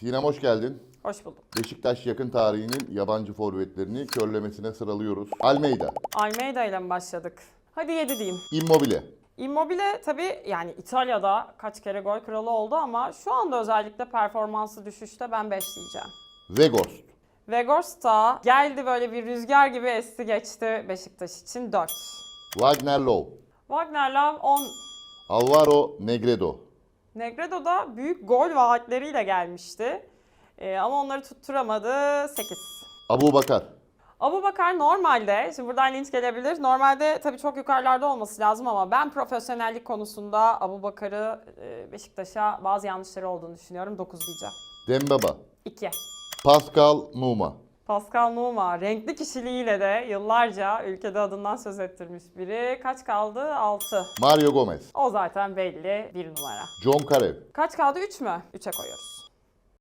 Sinem hoş geldin. Hoş bulduk. Beşiktaş yakın tarihinin yabancı forvetlerini körlemesine sıralıyoruz. Almeida, Almeida ile mi başladık? Hadi 7 diyeyim. Immobile, Immobile tabii yani İtalya'da kaç kere gol kralı oldu ama şu anda özellikle performansı düşüşte ben 5 diyeceğim. Weghorst, Weghorst da geldi böyle bir rüzgar gibi esti geçti Beşiktaş için 4. Wagner Love, Wagner Love 10. Alvaro Negredo, Negredo da büyük gol vaatleriyle gelmişti. Ee, ama onları tutturamadı 8. Abu Bakar, Abu Bakar normalde, şimdi buradan linç gelebilir. Normalde tabii çok yukarılarda olması lazım ama ben profesyonellik konusunda Abu Bakar'ı e, Beşiktaş'a bazı yanlışları olduğunu düşünüyorum. 9 diyeceğim. Dembaba, 2. Pascal Numa, Pascal Numa renkli kişiliğiyle de yıllarca ülkede adından söz ettirmiş biri. Kaç kaldı? 6. Mario Gomez, O zaten belli bir numara. John Karev, Kaç kaldı? 3 mü? 3'e koyuyoruz.